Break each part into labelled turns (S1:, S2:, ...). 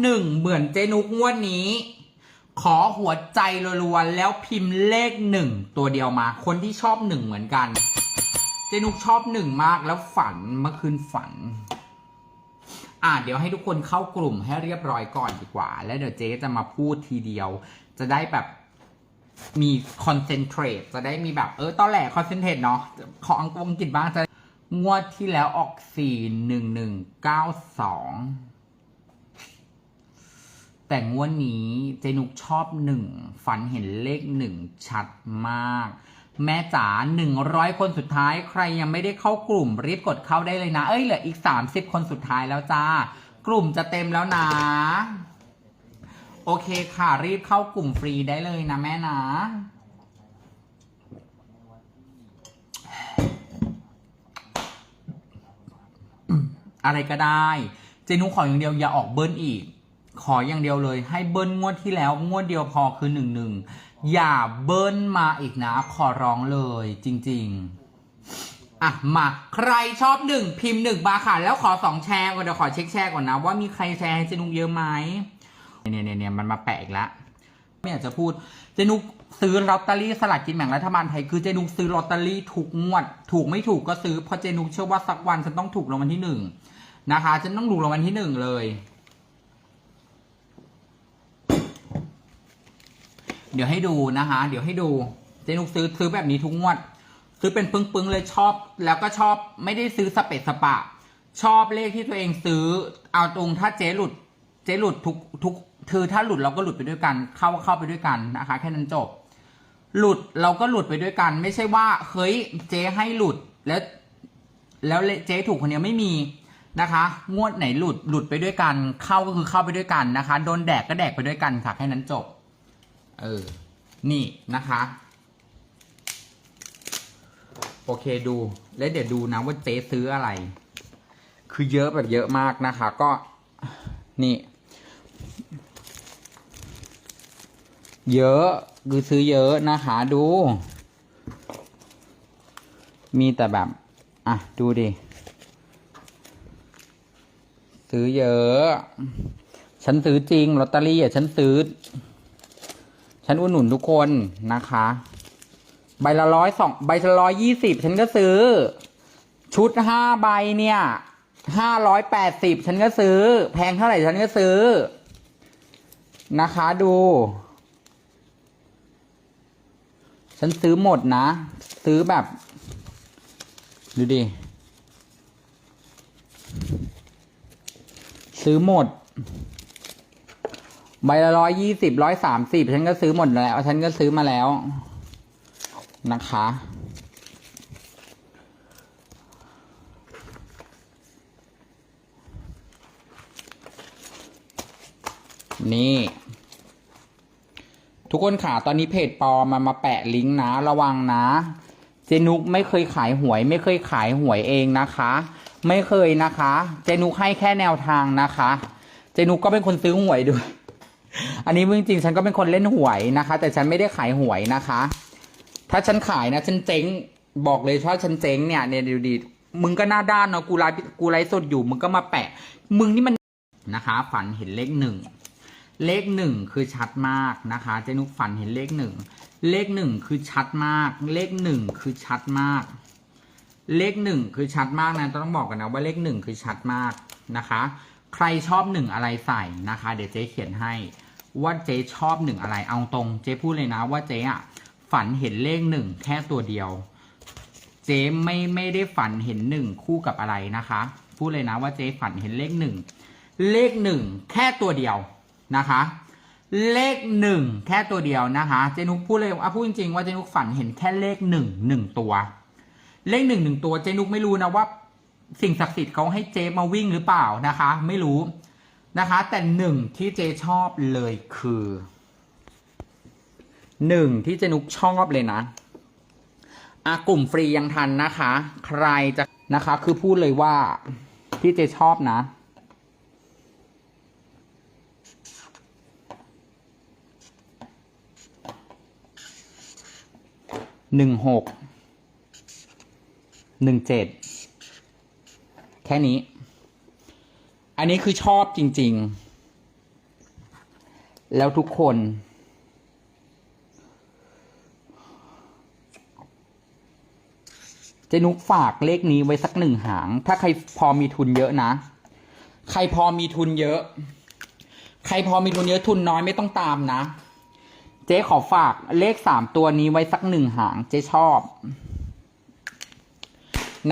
S1: หนึ่งเหมือนเจนุกงวดนี้ ขอหัวใจรัวๆแล้วพิมพ์เลขหนึ่งตัวเดียวมา คนที่ชอบหนึ่งเหมือนกัน เจนุกชอบหนึ่งมากแล้วฝันเมื่อคืนฝัน อะเดี๋ยวให้ทุกคนเข้ากลุ่มให้เรียบร้อยก่อนดีกว่า แล้วเดี๋ยวเจ๊จะมาพูดทีเดียว จะได้แบบมีคอนเซนเทรตจะได้มีแบบเออตอนแหลคอนเซนเทรตเนาะของอังกฤษบ้างจะงวดที่แล้วออกสี่หนึ่งหนึ่งเก้าสอง แต่งวดนี้เจนุกชอบหนึ่งฝันเห็นเลขหนึ่งชัดมาก แม่จ๋าหนึ่งร้อยคนสุดท้ายใครยังไม่ได้เข้ากลุ่มรีบกดเข้าได้เลยนะ เอ้ยเหลืออีกสามสิบคนสุดท้ายแล้วจ้า กลุ่มจะเต็มแล้วนะ โอเคค่ะรีบเข้ากลุ่มฟรีได้เลยนะแม่นะอะไรก็ได้ เจนุขออย่างเดียวอย่าออกเบิ้ลอีก ขออย่างเดียวเลย ให้เบิ้ลงวดที่แล้ว งวดเดียวพอคือหนึ่งหนึ่งอย่าเบิ้ลมาอีกนะ ขอร้องเลยจริง ๆ อะ มาใครชอบหนึ่งพิมพ์หนึ่งมาค่ะ แล้วขอสองแชร์ก่อนเดี๋ยวขอเช็คแชร์ก่อนนะ ว่ามีใครแชร์ให้เจนุกเยอะไหมเนี่ยเนี่ยเนี่ยมันมาแปะอีกแล้วไม่อยากจะพูดเจนุกซื้อลอตเตอรี่สลากกินแบ่งรัฐบาลไทยคือเจนุกซื้อลอตเตอรี่ถูกงวด ถูกไม่ถูกก็ซื้อเพราะเจนุกเชื่อว่าสักวันฉันต้องถูกรางวัลที่หนึ่งนะคะฉันต้องถูกรางวัลที่หนึ่งเลย เดี๋ยวให้ดูนะคะ เดี๋ยวให้ดูเจนุกซื้อซื้อแบบนี้ทุกงวด ซื้อเป็นปึ้งๆเลยชอบ แล้วก็ชอบไม่ได้ซื้อสเปซสปะ ชอบเลขที่ตัวเองซื้อ เอาตรงถ้าเจ๊หลุด เจ๊หลุดทุกทุกคือถ้าหลุดเราก็หลุดไปด้วยกัน เข้าเข้าไปด้วยกันนะคะ แค่นั้นจบ หลุดเราก็หลุดไปด้วยกัน ไม่ใช่ว่าเฮ้ยเจ๊ให้หลุดแล้ว แล้วเจ๊ถูกคนเดียวไม่มีนะคะ งวดไหนหลุดหลุดไปด้วยกัน เข้าก็คือเข้าไปด้วยกันนะคะ โดนแดกก็แดกไปด้วยกันค่ะแค่นั้นจบ เออ นี่นะคะ โอเคดู แล้วเดี๋ยวดูนะว่าเจ๊ซื้ออะไร คือเยอะแบบเยอะมากนะคะ ก็นี่ เยอะคือซื้อเยอะนะคะ ดู มีแต่แบบ อะ ดูดิ ซื้อเยอะ ฉันซื้อจริงลอตเตอรี่อะฉันซื้อ ฉันอุดหนุนทุกคนนะคะ ใบละร้อยสองใบละร้อยยี่สิบฉันก็ซื้อ ชุดห้าใบเนี่ยห้าร้อยแปดสิบฉันก็ซื้อ แพงเท่าไหร่ฉันก็ซื้อ นะคะดู ฉันซื้อหมดนะ ซื้อแบบ ดูดิ ซื้อหมด ใบละร้อยยี่สิบร้อยสามสิบฉันก็ซื้อหมดแล้ว ฉันก็ซื้อมาแล้วนะคะ นี่ ทุกคนค่ะตอนนี้เพจปอมมามาแปะลิงก์นะ ระวังนะ เจนุกไม่เคยขายหวย ไม่เคยขายหวยเองนะคะ ไม่เคยนะคะ เจนุกให้แค่แนวทางนะคะ เจนุกก็เป็นคนซื้อหวยด้วย อันนี้จริงๆฉันก็เป็นคนเล่นหวยนะคะ แต่ฉันไม่ได้ขายหวยนะคะ ถ้าฉันขายนะ ฉันเจ๊งบอกเลยถ้าฉันเจ๊งเนี่ยเนี่ยดูดีมึงก็หน้าด้านเนาะกูไลฟ์กูไลฟ์สดอยู่ มึงก็มาแปะ มึงนี่มันนะคะ ฝันเห็นเลขหนึ่งเลขหนึ่งคือชัดมากนะคะเจนุกฝันเห็นเลขหนึ่งเลขหนึ่งคือชัดมาก เลขหนึ่งคือชัดมาก เลขหนึ่งคือชัดมากนะต้องบอกกันนะว่าเลขหนึ่งคือชัดมากนะคะ ใครชอบหนึ่งอะไรใส่นะคะ เดี๋ยวเจ๊เขียนให้ ว่าเจ๊ชอบหนึ่งอะไรเอาตรง เจ๊พูดเลยนะว่าเจ๊อะฝันเห็นเลขหนึ่งแค่ตัวเดียว เจ๊ไม่ไม่ได้ฝันเห็นหนึ่งคู่กับอะไรนะคะ พูดเลยนะว่าเจ๊ฝันเห็นเลขหนึ่งเลขหนึ่งแค่ตัวเดียวนะคะ เลขหนึ่งแค่ตัวเดียวนะคะ เจนุกพูดเลยว่าพูดจริงๆว่าเจนุกฝันเห็นแค่เลขหนึ่งหนึ่งตัว เลขหนึ่งหนึ่งตัวเจนุกไม่รู้นะว่า สิ่งศักดิ์สิทธิ์เขาให้เจมาวิ่งหรือเปล่านะคะ ไม่รู้ นะคะ แต่หนึ่งที่เจชอบเลยคือหนึ่งที่เจนุกชอบเลยนะอะกลุ่มฟรียังทันนะคะ ใครจะนะคะ คือพูดเลยว่าที่เจชอบนะหนึ่งหกหนึ่งเจ็ดแค่นี้ นนี้คือชอบจริง ๆ แล้วทุกคน เจนุกฝากเลขนี้ไว้สักหนึ่งหาง ถ้าใครพอมีทุนเยอะนะ ใครพอมีทุนเยอะ ใครพอมีทุนเยอะทุนน้อยไม่ต้องตามนะ เจ๊ขอฝากเลขสามตัวนี้ไว้สักหนึ่งหาง เจ๊ชอบ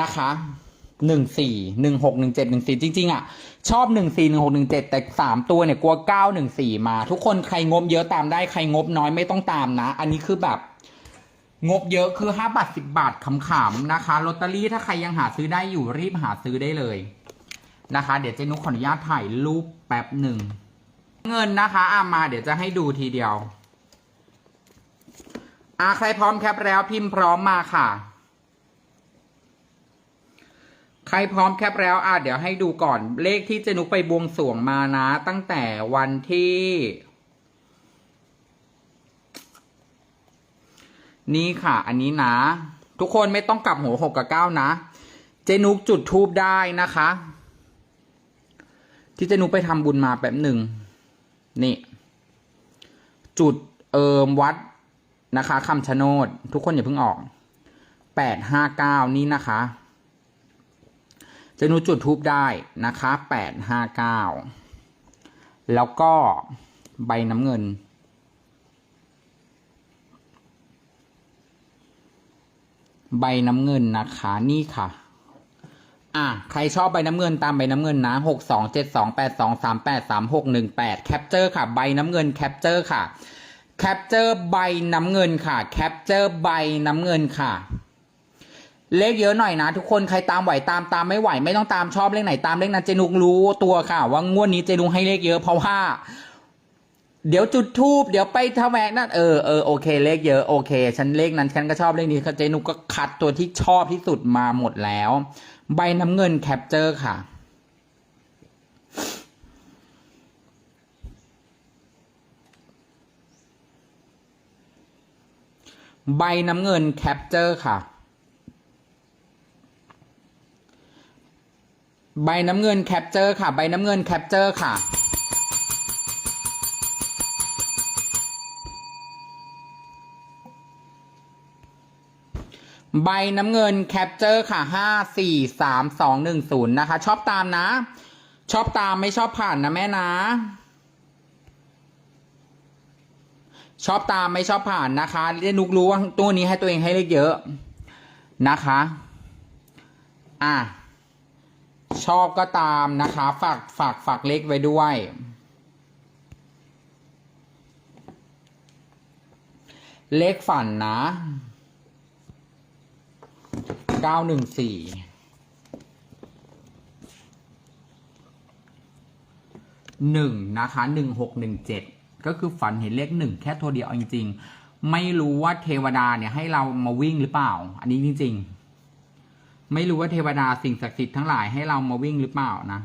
S1: นะคะ หนึ่งสี่หนึ่งหกหนึ่งเจ็ดหนึ่งสี่จริง ๆ อะ ชอบหนึ่งสี่หนึ่งหกหนึ่งเจ็ดแต่สามตัวเนี่ยกลัวเก้าหนึ่งสี่มา ทุกคนใครงบเยอะตามได้ใครงบน้อยไม่ต้องตามนะ อันนี้คือแบบ งบเยอะคือห้าบาทสิบบาทขำๆนะคะลอตเตอรี่ถ้าใครยังหาซื้อได้อยู่รีบหาซื้อได้เลยนะคะ เดี๋ยวเจนุกขออนุญาตถ่ายรูปแป๊บหนึ่งเงินนะคะอามาเดี๋ยวจะให้ดูทีเดียวอาใครพร้อมแคปแล้วพิมพ์พร้อมมาค่ะ ใครพร้อมแคปแล้วอะเดี๋ยวให้ดูก่อนเลขที่เจนุกไปบวงสรวงมานะ ตั้งแต่วันที่ นี่ค่ะ อันนี้นะ ทุกคนไม่ต้องกลับหัวหกกับเก้านะ เจนุกจุดทูบได้นะคะ ที่เจนุกไปทำบุญมาแป๊บหนึ่งนี่ จุดเอิมวัดนะคะคำชะโนด ทุกคนอย่าเพิ่งออกแปดห้าเก้านี่นะคะ เจนุจุดทูบได้นะคะแปดห้าเก้าแล้วก็ใบน้ำเงิน ใบน้ำเงินนะคะนี่ค่ะ อะ ใครชอบใบน้ำเงินตามใบน้ำเงินนะหกสองเจ็ดสองแปดสองสามแปดสามหกหนึ่งแปดแคปเจอร์ค่ะใบน้ำเงินแคปเจอร์ค่ะแคปเจอร์ใบน้ำเงินค่ะแคปเจอร์ใบน้ำเงินค่ะ เลขเยอะหน่อยนะ ทุกคนใครตามไหวตามตามไม่ไหว ไม่ต้องตามชอบเลขไหนตามเลขนั้นเจนุกรู้ตัวค่ะ ว่างวดนี้เจนุกให้เลขเยอะเพราะว่า เดี๋ยวจุดทูบเดี๋ยวไปทแวกนั่นเออเออโอเคเลขเยอะโอเค ฉันเลขนั้นฉันก็ชอบเลขนี้เจนุกก็คัดตัวที่ชอบที่สุดมาหมดแล้ว ใบน้ำเงินแคปเจอร์ค่ะใบน้ำเงินแคปเจอร์ค่ะ ใบน้ำเงินแคปเจอร์ค่ะ ใบน้ำเงินแคปเจอร์ค่ะ ใบน้ำเงินแคปเจอร์ค่ะห้าสี่สามสองหนึ่งศูนย์นะคะ ชอบตามนะ ชอบตามไม่ชอบผ่านนะแม่นะ ชอบตามไม่ชอบผ่านนะคะเรียนนุกรู้ว่าตัวนี้ให้ตัวเองให้เลขเยอะนะคะ อะ ชอบก็ตามนะคะ ฝากฝากฝากเลขไว้ด้วย เลขฝันนะเก้าหนึ่งนะคะหนึ่งหกหนึ่งเจ็ดก็คือฝันเห็นเลขหนึ่งแค่ตัวเดียวจริงๆ ไม่รู้ว่าเทวดาเนี่ยให้เรามาวิ่งหรือเปล่า อันนี้จริงๆ ไม่รู้ว่าเทวดาสิ่งศักดิ์สิทธิ์ทั้งหลายให้เรามาวิ่งหรือเปล่านะ